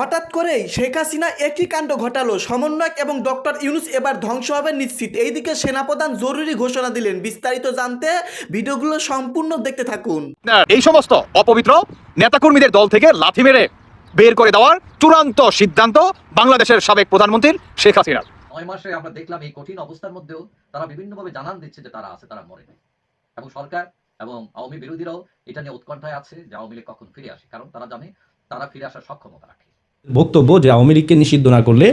হঠাৎ করেই শেখ হাসিনা একই কাণ্ড ঘটালো। সমন্বয়ক এবং ডক্টর ইউনুস এবার ধ্বংস হবে নিশ্চিত। এইদিকে সেনাপ্রধান জরুরি ঘোষণা দিলেন। বিস্তারিত জানতে ভিডিওগুলো সম্পূর্ণ দেখতে থাকুন। এই সমস্ত অপবিত্র নেতাকর্মীদের দল থেকে লাথি মেরে বের করে দেওয়ার চূড়ান্ত সিদ্ধান্ত বাংলাদেশের সাবেক প্রধানমন্ত্রী শেখ হাসিনার। নয় মাসে আমরা দেখলাম এই কঠিন অবস্থার মধ্যেও তারা বিভিন্নভাবে জানান দিচ্ছে যে তারা আছে তারা মরেনি এবং সরকার এবং আওয়ামী বিরোধীরাও এটা নিয়ে উৎকণ্ঠায় আছে যে আওয়ামী লীগ কখন ফিরে আসে। কারণ তারা জানে তারা ফিরে আসার সক্ষমতা রাখে। বক্তব্য যে আওয়ামী লীগকে নিষিদ্ধ না করলে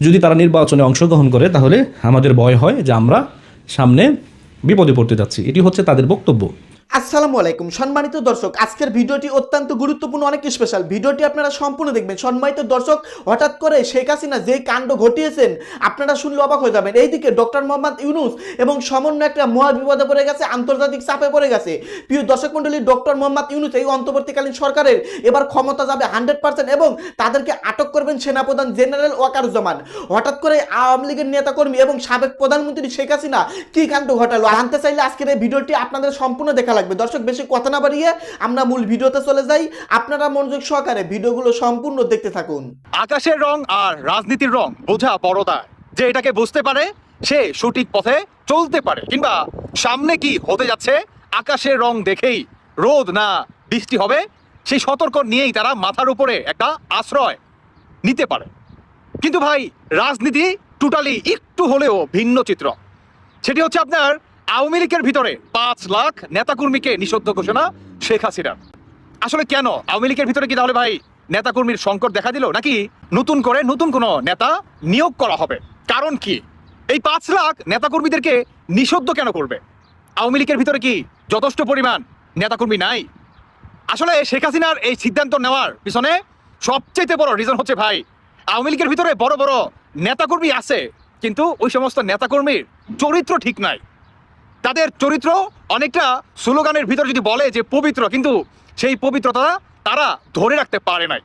যদি তারা নির্বাচনে অংশগ্রহণ করে, তাহলে আমাদের ভয় হয় যে আমরা সামনে বিপদে পড়তে যাচ্ছি। এটি হচ্ছে তাদের বক্তব্য। আসসালামু আলাইকুম। সম্মানিত দর্শক, আজকের ভিডিওটি অত্যন্ত গুরুত্বপূর্ণ, অনেক স্পেশাল ভিডিওটি আপনারা সম্পূর্ণ দেখবেন। সম্মানিত দর্শক, হঠাৎ করে শেখ হাসিনা যে কাণ্ড ঘটিয়েছেন, আপনারা শুনলে অবাক হয়ে যাবেন। এইদিকে ডক্টর মোহাম্মদ ইউনুস এবং সমন্বয় একটা মহা বিপদে পড়ে গেছে, আন্তর্জাতিক চাপে পড়ে গেছে। প্রিয় দর্শক মন্ডলী ডক্টর মোহাম্মদ ইউনুস এই অন্তর্বর্তীকালীন সরকারের এবার ক্ষমতা যাবে হান্ড্রেড পার্সেন্ট এবং তাদেরকে আটক করবেন সেনাপ্রধান জেনারেল ওয়াকারুজ্জামান। হঠাৎ করে আওয়ামী লীগের নেতাকর্মী এবং সাবেক প্রধানমন্ত্রী শেখ হাসিনা কি কাণ্ড ঘটালো? জানতে চাইলে আজকের এই ভিডিওটি আপনাদের সম্পূর্ণ দেখা লাগবে। দর্শক, বেশি কথা না বাড়িয়ে আমরা মূল ভিডিওতে চলে যাই। আপনারা মনোযোগ সহকারে ভিডিওগুলো সম্পূর্ণ দেখতে থাকুন। আকাশের রং আর রাজনীতির রং বোঝা বড়দা যে এটাকে বুঝতে পারে, সে সঠিক পথে চলতে পারে। কিংবা সামনে কি হতে যাচ্ছে, আকাশের রং দেখেই রোদ না বৃষ্টি হবে, সেই সতর্ক নিয়েই তারা মাথার উপরে একটা আশ্রয় নিতে পারে। কিন্তু ভাই, রাজনীতি টোটালি একটু হলেও ভিন্ন চিত্র। সেটি হচ্ছে আপনার আওয়ামী লীগের ভিতরে পাঁচ লাখ নেতাকর্মীকে নিষিদ্ধ ঘোষণা শেখ হাসিনার। আসলে কেন? আওয়ামী লীগের ভিতরে কি তাহলে ভাই নেতাকর্মীর সংকট দেখা দিল? নাকি নতুন করে নতুন কোনো নেতা নিয়োগ করা হবে? কারণ কি? এই পাঁচ লাখ নেতাকর্মীদেরকে নিষিদ্ধ কেন করবে? আওয়ামী লীগের ভিতরে কি যথেষ্ট পরিমাণ নেতাকর্মী নাই? আসলে শেখ হাসিনার এই সিদ্ধান্ত নেওয়ার পিছনে সবচেয়ে বড় রিজন হচ্ছে ভাই, আওয়ামী লীগের ভিতরে বড় বড় নেতাকর্মী আছে, কিন্তু ওই সমস্ত নেতাকর্মীর চরিত্র ঠিক নাই। তাদের চরিত্র অনেকটা স্লোগানের ভিতর যদি বলে যে পবিত্র, কিন্তু সেই পবিত্রতা তারা ধরে রাখতে পারে নাই।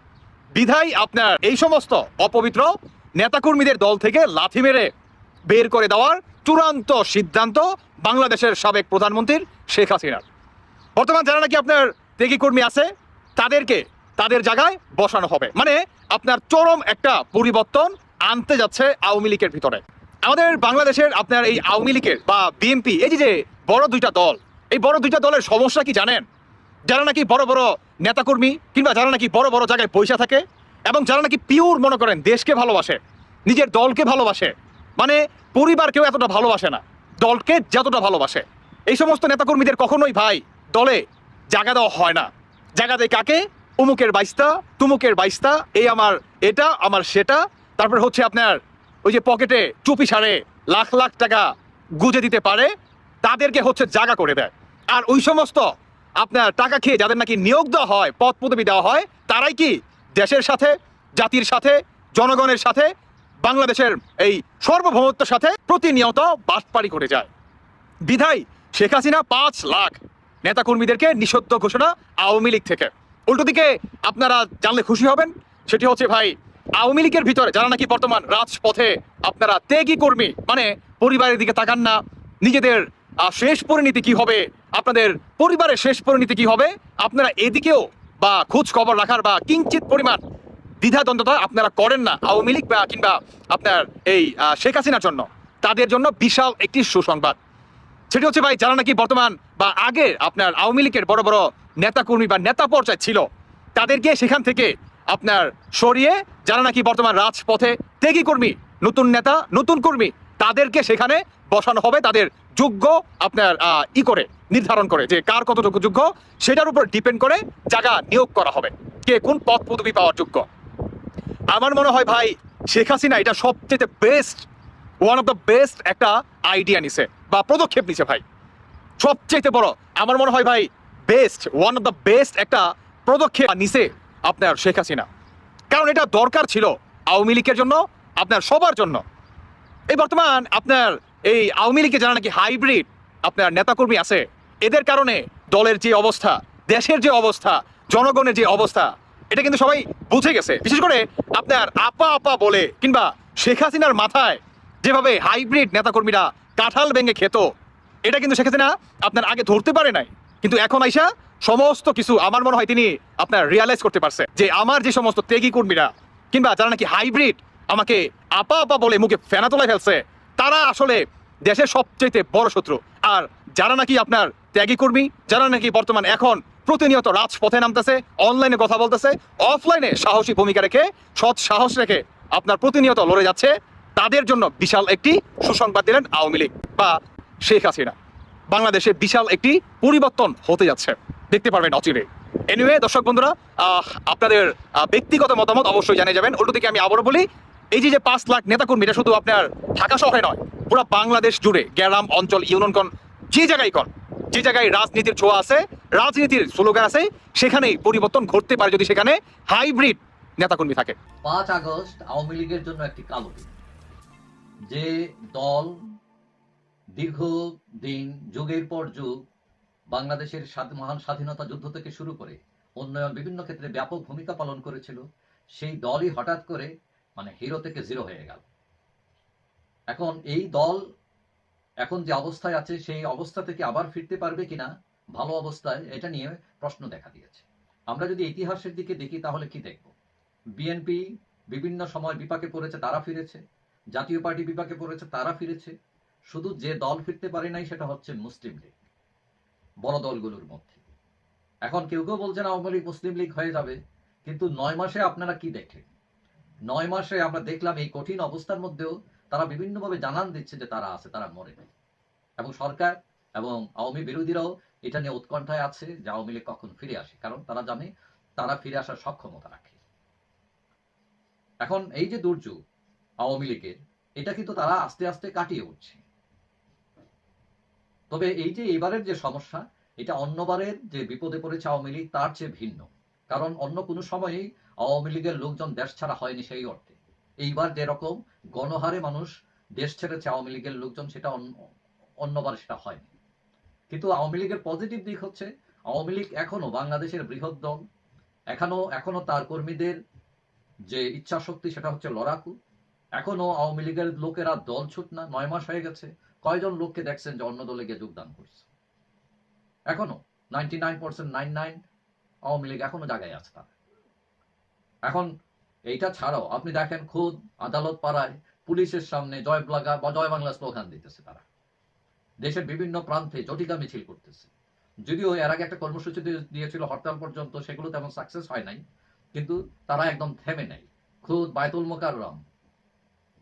বিধাই আপনার এই সমস্ত অপবিত্র নেতাকর্মীদের দল থেকে লাথি মেরে বের করে দেওয়ার চূড়ান্ত সিদ্ধান্ত বাংলাদেশের সাবেক প্রধানমন্ত্রীর শেখ হাসিনার। বর্তমান যারা নাকি আপনার ত্যাগী কর্মী আছে, তাদেরকে তাদের জায়গায় বসানো হবে। মানে আপনার চরম একটা পরিবর্তন আনতে যাচ্ছে আওয়ামী লীগের ভিতরে। আমাদের বাংলাদেশের আপনার এই আওয়ামী লীগের বা বিএনপি এই যে বড় দুইটা দল, এই বড় দুইটা দলের সমস্যা কি জানেন? যারা নাকি বড় বড় নেতাকর্মী কিংবা যারা নাকি বড় বড় জায়গায় পয়সা থাকে এবং যারা নাকি পিওর মনে করেন দেশকে ভালোবাসে, নিজের দলকে ভালোবাসে মানে পরিবারকেও এতটা ভালোবাসে না, দলকে যতটা ভালোবাসে। এই সমস্ত নেতাকর্মীদের কখনোই ভাই দলে জায়গা দেওয়া হয় না। জায়গা দেয় কাকে? উমুকের বাইস্তা তুমুকের বাইস্তা এই আমার এটা, আমার সেটা, তারপর হচ্ছে আপনার ওই যে পকেটে চুপি সারে লাখ লাখ টাকা গুজে দিতে পারে, তাদেরকে হচ্ছে জায়গা করে দেয়। আর ওই সমস্ত আপনার টাকা খেয়ে যাদের নাকি নিয়োগ দেওয়া হয়, পদ পদবি দেওয়া হয়, তারাই কি দেশের সাথে, জাতির সাথে, জনগণের সাথে, বাংলাদেশের এই সার্বভৌমত্বের সাথে প্রতিনিয়ত বাটপাড়ি করে যায়। বিধায় শেখ হাসিনা পাঁচ লাখ নেতাকর্মীদেরকে নিষিদ্ধ ঘোষণা আওয়ামী লীগ থেকে। উল্টো দিকে আপনারা জানলে খুশি হবেন, সেটি হচ্ছে ভাই আওয়ামী লীগের ভিতরে যারা নাকি বর্তমান রাজপথে আপনারা ত্যাগী কর্মী মানে পরিবারের দিকে তাকান না, নিজেদের শেষ পরিণতি কি হবে, আপনাদের পরিবারের শেষ পরিণতি কি হবে, আপনারা এদিকেও বা খোঁজ খবর রাখার বা কিঞ্চিত পরিমাণ দ্বিধাদ্বন্দ্বতা আপনারা করেন না আওয়ামী লীগ বা কিংবা আপনার এই শেখ হাসিনার জন্য। তাদের জন্য বিশাল একটি সুসংবাদ। সেটি হচ্ছে ভাই, যারা নাকি বর্তমান বা আগে আপনার আওয়ামী লীগের বড় বড় নেতাকর্মী বা নেতা পর্যায়ে ছিল, তাদেরকে সেখান থেকে আপনার সরিয়ে, যারা নাকি বর্তমান রাজপথে ত্যাগী কর্মী, নতুন নেতা, নতুন কর্মী, তাদেরকে সেখানে বসানো হবে, তাদের যোগ্য আপনার ই করে, নির্ধারণ করে যে কার কতটুকু যোগ্য, সেটার উপর ডিপেন্ড করে জায়গা নিয়োগ করা হবে। কে কোন পদ পদবি পাওয়ার যোগ্য। আমার মনে হয় ভাই, শেখ হাসিনা এটা সবচেয়ে best one of the best একটা আইডিয়া নিছে, বা পদক্ষেপ নিছে ভাই। সবচেয়ে বড়, আমার মনে হয় ভাই best one of the best একটা পদক্ষেপ নিছে আপনার শেখ হাসিনা। কারণ এটা দরকার ছিল আওয়ামী লীগের জন্য, আপনার সবার জন্য। এই বর্তমান আপনার এই আওয়ামী লীগে যারা নাকি হাইব্রিড আপনার নেতাকর্মী আছে, এদের কারণে দলের যে অবস্থা, দেশের যে অবস্থা, জনগণের যে অবস্থা, এটা কিন্তু সবাই বুঝে গেছে। বিশেষ করে আপনার আপা আপা বলে কিংবা শেখ হাসিনার মাথায় যেভাবে হাইব্রিড নেতাকর্মীরা কাঁঠাল ভেঙে খেত, এটা কিন্তু শেখ হাসিনা আপনার আগে ধরতে পারে নাই। কিন্তু এখন আইসা সমস্ত কিছু আমার মনে হয় তিনি আপনার রিয়ালাইজ করতে পারছে যে আমার যে সমস্ত ত্যাগী কর্মীরা কিংবা যারা নাকি হাইব্রিড আমাকে আপা আপা বলে মুখে ফেনা তোলায় ফেলছে, তারা আসলে দেশের সবচেয়ে বড় শত্রু। আর যারা নাকি আপনার ত্যাগী কর্মী, যারা নাকি বর্তমান এখন প্রতিনিয়ত রাজপথে নামতেছে অনলাইনে কথা বলতেছে অফলাইনে সাহসী ভূমিকা রেখে, সৎ সাহস রেখে আপনার প্রতিনিয়ত লড়ে যাচ্ছে, তাদের জন্য বিশাল একটি সুসংবাদ দিলেন আওয়ামী লীগ বা শেখ হাসিনা। বাংলাদেশে বিশাল একটি পরিবর্তন হতে যাচ্ছে। দেখতে পারবেন অচিরে। এনিওয়ে দর্শক বন্ধুরা আপনাদের ব্যক্তিগত মতামত অবশ্যই জানিয়ে যাবেন। উল্টো দিকে আমি আবারও বলি, এই যে পাঁচ লাখ নেতাকর্মী, এটা শুধু আপনার ঢাকা শহরে নয়, পুরো বাংলাদেশ জুড়ে গ্রাম অঞ্চল, ইউনিয়ন কন, যে জায়গায় কন, যে জায়গায় রাজনীতির ছোঁয়া আছে, রাজনীতির স্লোগান আছে, সেখানেই পরিবর্তন ঘটতে পারে যদি সেখানে হাইব্রিড নেতাকর্মী থাকে। পাঁচ আগস্ট আওয়ামী লীগের জন্য একটি কালো দিন। যে দল দীর্ঘ দিন যুগের পর যুগ বাংলাদেশের মহান স্বাধীনতা যুদ্ধ থেকে শুরু করে উন্নয়ন বিভিন্ন ক্ষেত্রে ব্যাপক ভূমিকা পালন করেছিল, সেই দলই হঠাৎ করে মানে হিরো থেকে জিরো হয়ে গেল। এখন এই দল এখন যে অবস্থায় আছে, সেই অবস্থা থেকে আবার ফিরতে পারবে কিনা, ভালো অবস্থায় এটা নিয়ে প্রশ্ন দেখা দিয়েছে। আমরা যদি ইতিহাসের দিকে দেখি, তাহলে কি দেখব? বিএনপি বিভিন্ন সময় বিপাকে পড়েছে, তারা ফিরেছে। জাতীয় পার্টি বিপাকে পড়েছে, তারা ফিরেছে। শুধু যে দল ফিরতে পারে নাই, সেটা হচ্ছে মুসলিম লীগ। বড় দলগুলোর মধ্যে। এখন কেউ কেউ বলছেন আওয়ামী লীগ, মুসলিম লীগ হয়ে যাবে, কিন্তু নয় মাসে আপনারা কি দেখলেন নয় মাসে আমরা দেখলাম এই কঠিন অবস্থার মধ্যেও তারা বিভিন্নভাবে জানান দিচ্ছে যে তারা আছে, তারা মরে নাই। এবং সরকার এবং আওয়ামী বিরোধীরাও এটা নিয়ে উৎকণ্ঠায় আছে যে আওয়ামী লীগ কখন ফিরে আসে, কারণ তারা জানে তারা ফিরে আসার সক্ষমতা রাখে। এখন এই যে দুর্যোগ আওয়ামী লীগের, এটা কিন্তু তারা আস্তে আস্তে কাটিয়ে উঠছে। তবে এই যে এবারের যে সমস্যা, এটা অন্যবারের যে বিপদে পড়েছে আওয়ামী লীগ, তার চেয়ে ভিন্ন। কারণ অন্য কোনো সময়েই আওয়ামী লীগের লোকজন দেশ ছাড়া হয়নি সেই অর্থে। এইবার যেরকম গণহারে মানুষ দেশ ছেড়েছে আওয়ামী লীগের লোকজন, সেটা অন্যবার সেটা হয়নি। কিন্তু আওয়ামী লীগের পজিটিভ দিক হচ্ছে, আওয়ামী লীগ এখনও বাংলাদেশের বৃহৎ দল। এখনও এখনও তার কর্মীদের যে ইচ্ছা শক্তি সেটা হচ্ছে লড়াকু। এখনও আওয়ামী লীগের লোকেরা দল ছুট না, নয় মাস হয়ে গেছে। কয়জন লোককে দেখছেন যে অন্য দলে গিয়ে যোগদান করছে? এখনও ninety nine percent nine nine Awami League এখনও জায়গায় আছে তারা এখন এইটা ছাড়াও আপনি দেখেন খুদ আদালত পাড়ায় পুলিশের সামনে জয় বাংলা বা জয় বাংলা স্লোগান দিতেছে তারা। দেশের বিভিন্ন প্রান্তে জটিকা মিছিল করতেছে। যদিও এর আগে একটা কর্মসূচি দিয়েছিল, হরতাল পর্যন্ত সেগুলো তেমন সাকসেস হয় নাই, কিন্তু তারা একদম থেমে নেই। খুদ বায়তুল মোকাররম,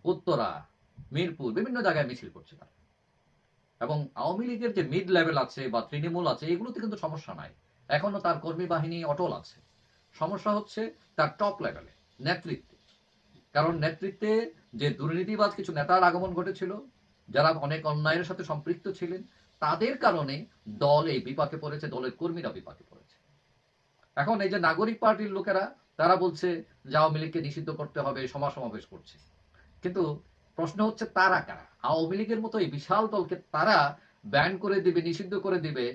উত্তরা, মিরপুর, বিভিন্ন জায়গায় মিছিল করছে তারা। এবং আওয়ামী লীগের যে মিড লেভেল আছে বা তৃণমূল আছে, এগুলোতে কিন্তু সমস্যা নাই। এখনও তার কর্মী বাহিনী অটল আছে। সমস্যা হচ্ছে তার টপ লেভেলে নেতৃত্বে। কারণ নেতৃত্বে যে দুর্নীতিবাজ কিছু নেতার আগমন ঘটেছিল, যারা অনেক অন্যায়ের সাথে সম্পৃক্ত ছিলেন, তাদের কারণে দল এই বিপাকে পড়েছে, দলের কর্মীরা বিপাকে পড়েছে। এখন এই যে নাগরিক পার্টির লোকেরা, তারা বলছে যে আওয়ামী লীগকে নিষিদ্ধ করতে হবে সভা সমাবেশ করছে। কিন্তু প্রশ্ন হচ্ছে, তারা কারা? আওয়ামী লীগের মতো এই বিশাল দলকে তারা ব্যান করে দিবে, নিষিদ্ধ করে দিবে।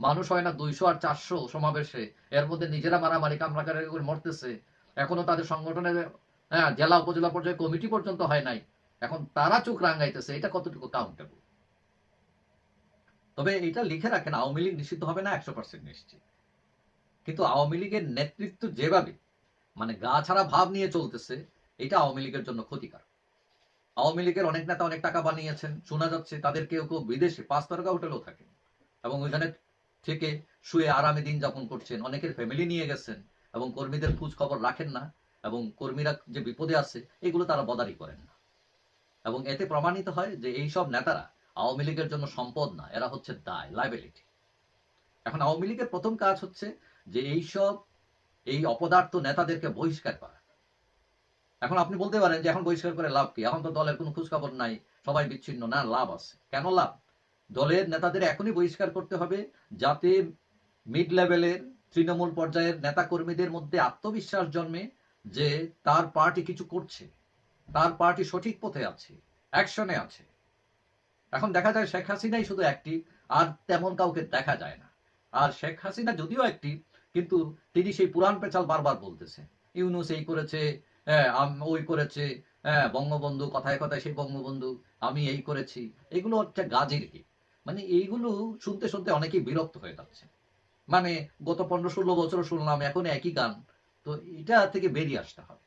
মানুষ হয় না দুইশো আর চারশো সমাবেশে। এর মধ্যে নিজেরা মারামারি কামড়াকারি করে মরতেছে। এখনও তাদের সংগঠনের হ্যাঁ জেলা, উপজেলা পর্যায়ে কমিটি পর্যন্ত হয় নাই। এখন তারা চোখ রাঙ্গাইতেছে এটা কতটুকু কাউন্টেবল তবে এটা লিখে রাখেন, আওয়ামী লীগ নিষিদ্ধ হবে না একশো পার্সেন্ট নিশ্চিত। কিন্তু আওয়ামী লীগের নেতৃত্ব যেভাবে মানে গা ছাড়া ভাব নিয়ে চলতেছে, এটা আওয়ামী লীগের জন্য ক্ষতিকার আওয়ামী লীগের অনেক নেতা অনেক টাকা বানিয়েছেন, শোনা যাচ্ছে তাদের কেউ কেউ বিদেশে পাঁচ তারকা হোটেলেও থাকে। এবং ওইখানে থেকে শুয়ে আরামে দিন যাপন করছেন, অনেকের ফ্যামিলি নিয়ে গেছেন এবং কর্মীদের খোঁজ খবর রাখেন না এবং কর্মীরা যে বিপদে আছে, এগুলো তারা বদারি করেন না। এবং এতে প্রমাণিত হয় যে এই সব নেতারা আওয়ামী লীগের জন্য সম্পদ না, এরা হচ্ছে দায় লাইবিলিটি এখন আওয়ামী লীগের প্রথম কাজ হচ্ছে যে এইসব এই অপদার্থ নেতাদেরকে বহিষ্কার করা। এখন আপনি বলতে পারেন যে এখন বহিষ্কার করে লাভ কি? এখন তো দলের কোনো খোঁজখবর নাই, সবাই বিচ্ছিন্ন, না, লাভ আছে। কেন লাভ? দলের নেতাদের এখনই বহিষ্কার করতে হবে যাতে মিড লেভেলের তৃণমূল পর্যায়ের নেতা কর্মীদের মধ্যে আত্মবিশ্বাস জন্মে যে তার পার্টি কিছু করছে, তার পার্টি সঠিক পথে আছে, অ্যাকশনে আছে। এখন দেখা যায় শেখ হাসিনাই শুধু একটি আর তেমন কাউকে দেখা যায় না। আর শেখ হাসিনা যদিও একটি কিন্তু তিনি সেই পুরান পেচাল বারবার বলতেছে ইউনুস এই করেছে হ্যাঁ ওই করেছে। হ্যাঁ বঙ্গবন্ধু, কথায় কথায় সেই বঙ্গবন্ধু, আমি এই করেছি। এগুলো হচ্ছে গাজের কি মানে এইগুলো শুনতে শুনতে অনেকেই বিরক্ত হয়ে যাচ্ছে। মানে গত পনেরো ষোলো বছর শুনলাম, এখন একই গান। তো এটা থেকে বেরিয়ে আসতে হবে।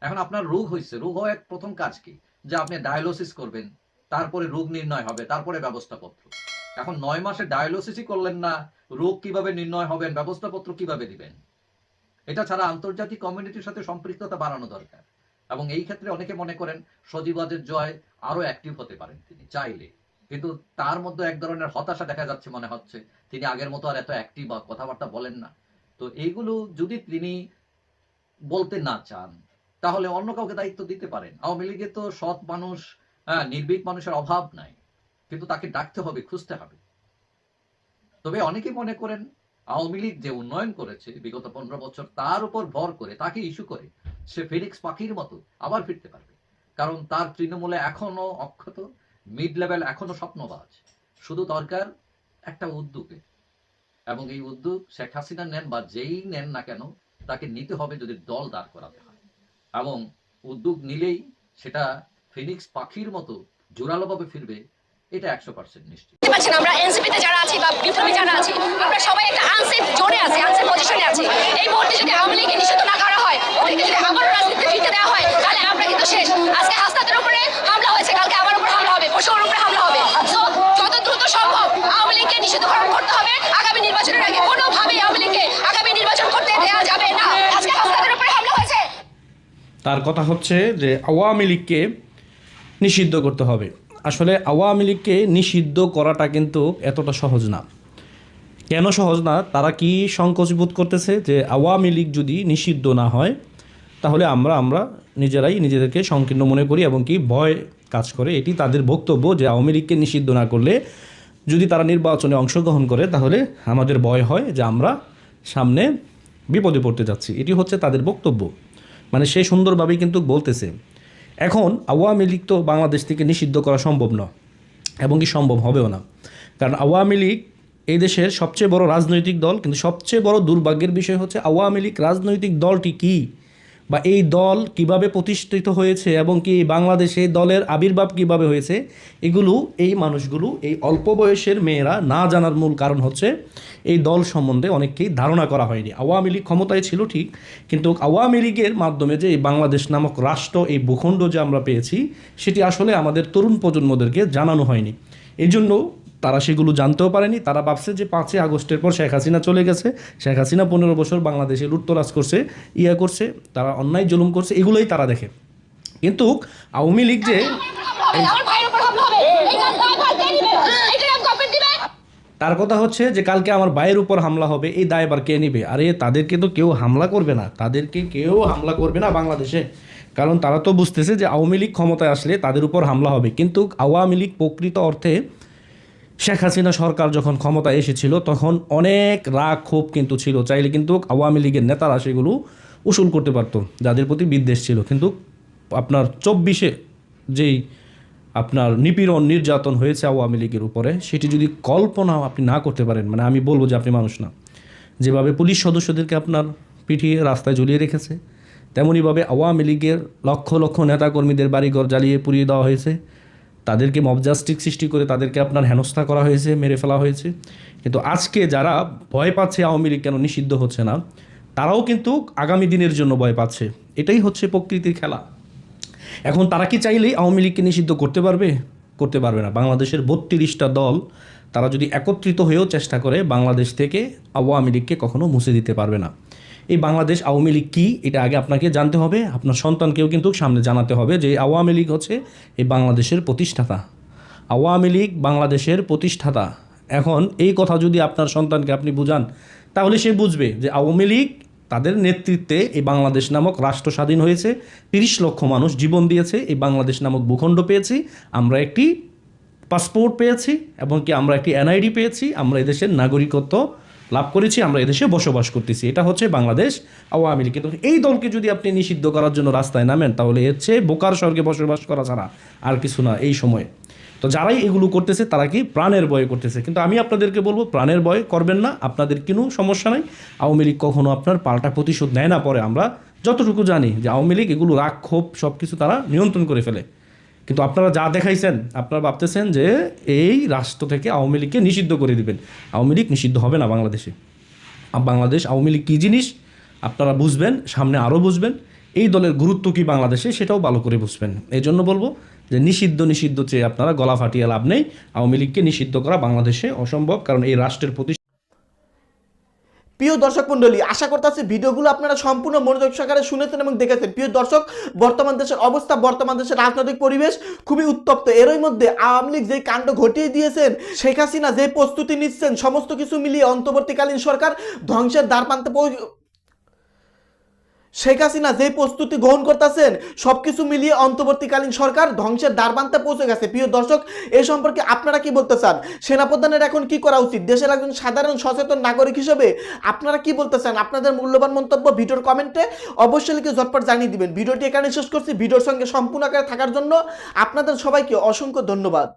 এখন আপনার রোগ হয়েছে। রোগ হওয়ার প্রথম কাজ কি? যে আপনি ডায়ালিসিস করবেন, তারপরে রোগ নির্ণয় হবে, তারপরে ব্যবস্থাপত্র। এখন নয় মাসে ডায়ালিসিসই করলেন না, রোগ কীভাবে নির্ণয় হবেন ব্যবস্থাপত্র কীভাবে দিবেন? এটা ছাড়া আন্তর্জাতিক কমিউনিটির সাথে সম্পৃক্ততা বাড়ানো দরকার। এবং এই ক্ষেত্রে অনেকে মনে করেন সজীবাদের জয় আরও অ্যাক্টিভ হতে পারেন তিনি, চাইলে। কিন্তু তার মধ্যে এক ধরনের হতাশা দেখা যাচ্ছে মনে হচ্ছে, তিনি আগের মতো আর এত অ্যাক্টিভ কথাবার্তা বলেন না। তো এইগুলো যদি তিনি বলতে না চান, তাহলে অন্য কাউকে দায়িত্ব দিতে পারেন। আওয়ামী লীগে তো সৎ মানুষ হ্যাঁ নির্ভীক মানুষের অভাব নাই। কিন্তু তাকে ডাকতে হবে, খুঁজতে হবে। তবে অনেকে মনে করেন আওয়ামী লীগ যে উন্নয়ন করেছে, বিগত পনেরো বছর তার উপর ভর করে, তাকে ইস্যু করে, সে ফিনিক্স পাখির মতো আবার ফিরতে পারবে। কারণ তার তৃণমূলে এখনও অক্ষত মিড লেভেল এখনও স্বপ্নবাজ। শুধু দরকার একটা উদ্যোগে। এবং এই উদ্যোগ শেখ হাসিনা নেন বা যেই নেন না কেন, তাকে নিতে হবে যদি দল দাঁড় করাতে হয়। এবং উদ্যোগ নিলেই সেটা ফিনিক্স পাখির মতো জোরালোভাবে ফিরবে এটা একশো পার্সেন্ট নিশ্চিত। পাচ্ছেন আমরা এনসিপিতে যারা আছি বা বিপ্লবী যারা আছি আমরা সবাই একটা আনসেফ জোনে আছি আনসেফ পজিশনে আছি। এই মুহূর্তে যদি আওয়ামী নিষিদ্ধ না করা হয় ওদেরকে যদি আবারও রাজনীতিতে ফিরতে দেওয়া হয় তাহলে আমরা কিন্তু শেষ। আজকে উপরে হামলা হয়েছে কালকে আমার উপর হামলা হবে পশুর উপরে হামলা হবে। যত দ্রুত সম্ভব আওয়ামী লীগকে নিষিদ্ধকরণ করতে হবে। আগামী নির্বাচনের আগে কোনোভাবেই আওয়ামী লীগকে আগামী নির্বাচন করতে দেওয়া যাবে না। আজকে হাসনাদের উপরে হামলা হয়েছে। তার কথা হচ্ছে যে আওয়ামী লীগকে নিষিদ্ধ করতে হবে। আসলে আওয়ামী লীগকে নিষিদ্ধ করাটা কিন্তু এতটা সহজ না। কেন সহজ না? তারা কি সংকোচ বোধ করতেছে যে আওয়ামী লীগ যদি নিষিদ্ধ না হয়, তাহলে আমরা আমরা নিজেরাই নিজেদেরকে সংকীর্ণ মনে করি এবং কি ভয় কাজ করে। এটি তাদের বক্তব্য যে আওয়ামী লীগকে নিষিদ্ধ না করলে যদি তারা নির্বাচনে অংশগ্রহণ করে, তাহলে আমাদের ভয় হয় যে আমরা সামনে বিপদে পড়তে যাচ্ছি। এটি হচ্ছে তাদের বক্তব্য। মানে সে সুন্দরভাবেই কিন্তু বলতেছে এখন আওয়ামী লীগ তো বাংলাদেশ থেকে নিষিদ্ধ করা সম্ভব নয় এবং কি সম্ভব হবেও না। কারণ আওয়ামী লীগ এই দেশের সবচেয়ে বড় রাজনৈতিক দল, কিন্তু সবচেয়ে বড় দুর্ভাগ্যের বিষয় হচ্ছে আওয়ামী লীগ রাজনৈতিক দলটি কী? বা এই দল কীভাবে প্রতিষ্ঠিত হয়েছে এবং কি বাংলাদেশে দলের আবির্ভাব কীভাবে হয়েছে, এগুলো এই মানুষগুলো, এই অল্প বয়সের মেয়েরা না জানার মূল কারণ হচ্ছে এই দল সম্বন্ধে অনেককেই ধারণা করা হয়নি। আওয়ামী লীগ ক্ষমতায় ছিল ঠিক, কিন্তু আওয়ামী লীগের মাধ্যমে যে এই বাংলাদেশ নামক রাষ্ট্র, এই ভূখণ্ড যে আমরা পেয়েছি, সেটি আসলে আমাদের তরুণ প্রজন্মদেরকে জানানো হয়নি। এই জন্য তারা সেগুলো জানতেও পারেনি। তারা ভাবছে যে পাঁচই আগস্টের পর শেখ হাসিনা চলে গেছে। শেখ হাসিনা পনেরো বছর বাংলাদেশে লুটতরাজ করছে, ইয়া করছে, তারা অন্যায় জুলুম করছে, এগুলোই তারা দেখে। কিন্তু আওয়ামী লীগ যে তার কথা হচ্ছে যে কালকে আমার ভাইয়ের উপর হামলা হবে, এই দায়বার কে নিবে? আরে তাদেরকে তো কেউ হামলা করবে না। তাদেরকে কেউ হামলা করবে না বাংলাদেশে। কারণ তারা তো বুঝতেছে যে আওয়ামী লীগ ক্ষমতায় আসলে তাদের উপর হামলা হবে। কিন্তু আওয়ামী লীগ প্রকৃত অর্থে শেখ হাসিনা সরকার যখন ক্ষমতায় এসেছিল, তখন অনেক রাগ, ক্ষোভ কিন্তু ছিল। চাইলে কিন্তু আওয়ামী লীগের নেতারা সেগুলো উসুল করতে পারতো, যাদের প্রতি বিদ্বেষ ছিল। কিন্তু আপনার চব্বিশে যেই আপনার নিপীড়ন, নির্যাতন হয়েছে আওয়ামী লীগের উপরে, সেটি যদি কল্পনা আপনি না করতে পারেন মানে আমি বলব যে আপনি মানুষ না, যেভাবে পুলিশ সদস্যদেরকে আপনার পিঠিয়ে রাস্তায় ঝুলিয়ে রেখেছে তেমনইভাবে আওয়ামী লীগের লক্ষ লক্ষ নেতাকর্মীদের বাড়িঘর জ্বালিয়ে পুড়িয়ে দেওয়া হয়েছে তাদেরকে মবজাস্টিক সৃষ্টি করে তাদেরকে আপনার হেনস্থা করা হয়েছে, মেরে ফেলা হয়েছে। কিন্তু আজকে যারা ভয় পাচ্ছে আওয়ামী লীগ কেন নিষিদ্ধ হচ্ছে না, তারাও কিন্তু আগামী দিনের জন্য ভয় পাচ্ছে। এটাই হচ্ছে প্রকৃতির খেলা। এখন তারা কি চাইলেই আওয়ামী লীগকে নিষিদ্ধ করতে পারবে? করতে পারবে না। বাংলাদেশের বত্রিশটা দল তারা যদি একত্রিত হয়েও চেষ্টা করে, বাংলাদেশ থেকে আওয়ামী লীগকে কখনো মুছে দিতে পারবে না। এই বাংলাদেশ আওয়ামী লীগ কী? এটা আগে আপনাকে জানতে হবে। আপনার সন্তানকেও কিন্তু সামনে জানাতে হবে যে আওয়ামী লীগ হচ্ছে এই বাংলাদেশের প্রতিষ্ঠাতা। আওয়ামী লীগ বাংলাদেশের প্রতিষ্ঠাতা। এখন এই কথা যদি আপনার সন্তানকে আপনি বুঝান, তাহলে সে বুঝবে যে আওয়ামী লীগ তাদের নেতৃত্বে এই বাংলাদেশ নামক রাষ্ট্র স্বাধীন হয়েছে। তিরিশ লক্ষ মানুষ জীবন দিয়েছে, এই বাংলাদেশ নামক ভূখণ্ড পেয়েছি। আমরা একটি পাসপোর্ট পেয়েছি এবং কি আমরা একটি এনআইডি পেয়েছি। আমরা এদেশের নাগরিকত্ব লাভ করেছি, আমরা এদেশে বসবাস করতেছি। এটা হচ্ছে বাংলাদেশ আওয়ামী লীগ। কিন্তু এই দলকে যদি আপনি নিষিদ্ধ করার জন্য রাস্তায় নামেন, তাহলে এর চেয়ে বোকার স্বর্গে বসবাস করা ছাড়া আর কিছু না এই সময়ে। তো যারাই এগুলো করতেছে, তারা কি প্রাণের ভয়ে করতেছে? কিন্তু আমি আপনাদেরকে বলব, প্রাণের ভয় করবেন না, আপনাদের কোনো সমস্যা নাই। আওয়ামী লীগ কখনো আপনার পাল্টা প্রতিশোধ নেয় না পরে, আমরা যতটুকু জানি যে আওয়ামী লীগ এগুলো রাগ, ক্ষোভ সব কিছু তারা নিয়ন্ত্রণ করে ফেলে। কিন্তু আপনারা যা দেখাইছেন, আপনারা ভাবতেছেন যে এই রাষ্ট্র থেকে আওয়ামী লীগকে নিষিদ্ধ করে দিবেন। আওয়ামী লীগ নিষিদ্ধ হবে না বাংলাদেশে। বাংলাদেশ আওয়ামী লীগ কী জিনিস? আপনারা বুঝবেন, সামনে আরও বুঝবেন। এই দলের গুরুত্ব কি বাংলাদেশে? সেটাও ভালো করে বুঝবেন। এই জন্য বলব যে নিষিদ্ধ নিষিদ্ধ চেয়ে আপনারা গলা ফাটিয়ে লাভ নেই। আওয়ামী লীগকে নিষিদ্ধ করা বাংলাদেশে অসম্ভব, কারণ এই রাষ্ট্রের প্রতি প্রিয় দর্শক মন্ডলী আশা করতেছি ভিডিওগুলো আপনারা সম্পূর্ণ মনোযোগ সহকারে শুনেছেন এবং দেখেছেন। প্রিয় দর্শক, বর্তমান দেশের অবস্থা, বর্তমান দেশের রাজনৈতিক পরিবেশ খুবই উত্তপ্ত। এরই মধ্যে আওয়ামী লীগ যে কাণ্ড ঘটিয়ে দিয়েছেন, শেখ হাসিনা যে প্রস্তুতি নিচ্ছেন, সমস্ত কিছু মিলিয়ে অন্তর্বর্তীকালীন সরকার ধ্বংসের দ্বার প্রান্তে পৌ- শেখ হাসিনা যে প্রস্তুতি গ্রহণ করতেছেন, সবকিছু মিলিয়ে অন্তর্বর্তীকালীন সরকার ধ্বংসের দ্বারপ্রান্তে পৌঁছে গেছে। প্রিয় দর্শক এই সম্পর্কে আপনারা কি বলতে চান? সেনাপ্রধানের এখন কি করা উচিত? দেশের একজন সাধারণ সচেতন নাগরিক হিসেবে আপনারা কি বলতে চান? আপনাদের মূল্যবান মন্তব্য ভিডিওর কমেন্টে অবশ্যই লিখে ঝটপট জানিয়ে দিবেন। ভিডিওটি এখানে শেষ করছি। ভিডিওর সঙ্গে সম্পূর্ণ আকারে থাকার জন্য আপনাদের সবাইকে অসংখ্য ধন্যবাদ।